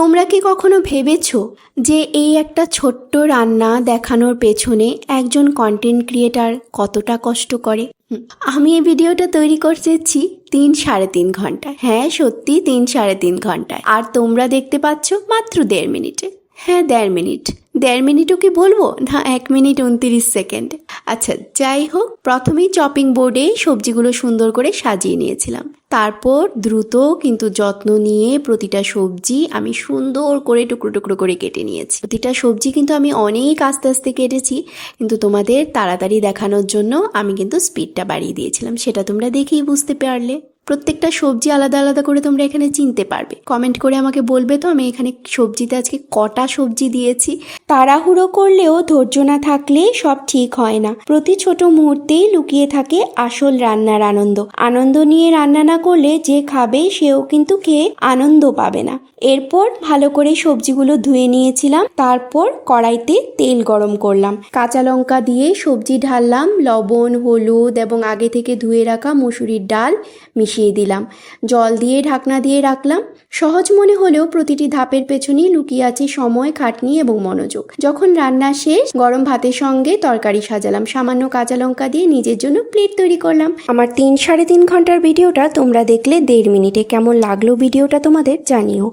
তোমরা কি কখনো ভেবেছো যে এই একটা ছোট্ট রান্না দেখানোর পেছনে একজন কন্টেন্ট ক্রিয়েটার কতটা কষ্ট করে? আমি এই ভিডিওটা তৈরি করতেছি তিন সাড়ে তিন ঘন্টায়। হ্যাঁ সত্যি তিন সাড়ে তিন ঘন্টায়। আর তোমরা দেখতে পাচ্ছ মাত্র দেড় মিনিটে। হ্যাঁ দেড় মিনিট। দেড় মিনিটও কি বলব? না, এক মিনিট উনত্রিশ সেকেন্ড। আচ্ছা যাই হোক, প্রথমেই চপিং বোর্ডে সবজিগুলো সুন্দর করে সাজিয়ে নিয়েছিলাম। তারপর দ্রুত কিন্তু যত্ন নিয়ে প্রতিটা সবজি আমি সুন্দর করে টুকরো টুকরো করে কেটে নিয়েছি। প্রতিটা সবজি কিন্তু আমি অনেক আস্তে আস্তে কেটেছি, কিন্তু তোমাদের তাড়াতাড়ি দেখানোর জন্য আমি কিন্তু স্পিডটা বাড়িয়ে দিয়েছিলাম, সেটা তোমরা দেখেই বুঝতে পারলে। প্রত্যেকটা সবজি আলাদা আলাদা করে তোমরা এখানে চিনতে পারবে। কমেন্ট করে আমাকে বলবে তো, আমি এখানে সবজিতে আজকে কটা সবজি দিয়েছি। তাড়াহুড়ো করলেও ধৈর্য না থাকলে সব ঠিক হয় না। প্রতি ছোট মুহূর্তেই লুকিয়ে থাকে আসল রান্নার আনন্দ। আনন্দ নিয়ে রান্না না করলে যে খাবে, সেও কিন্তু খেয়ে আনন্দ পাবে না। এরপর ভালো করে সবজিগুলো ধুয়ে নিয়েছিলাম, তারপর কড়াইতে তেল গরম করলাম। কাঁচা লঙ্কা দিয়ে সবজি ঢাললাম, লবণ, হলুদ এবং আগে থেকে ধুয়ে রাখা মুসুরির ডাল মিশিয়ে দিলাম। জল দিয়ে ঢাকনা দিয়ে রাখলাম। সহজ মনে হলেও প্রতিটি ধাপের পেছনেই লুকিয়ে আছে সময়, খাটনি এবং মনোযোগ। যখন রান্না শেষ, গরম ভাতের সঙ্গে তরকারি সাজালাম। সামান্য কাঁচা লঙ্কা দিয়ে নিজের জন্য প্লেট তৈরি করলাম। আমার তিন সাড়ে তিন ঘণ্টার ভিডিওটা তোমরা দেখলে দেড় মিনিটে কেমন লাগল ভিডিওটা তোমাদের জানিও।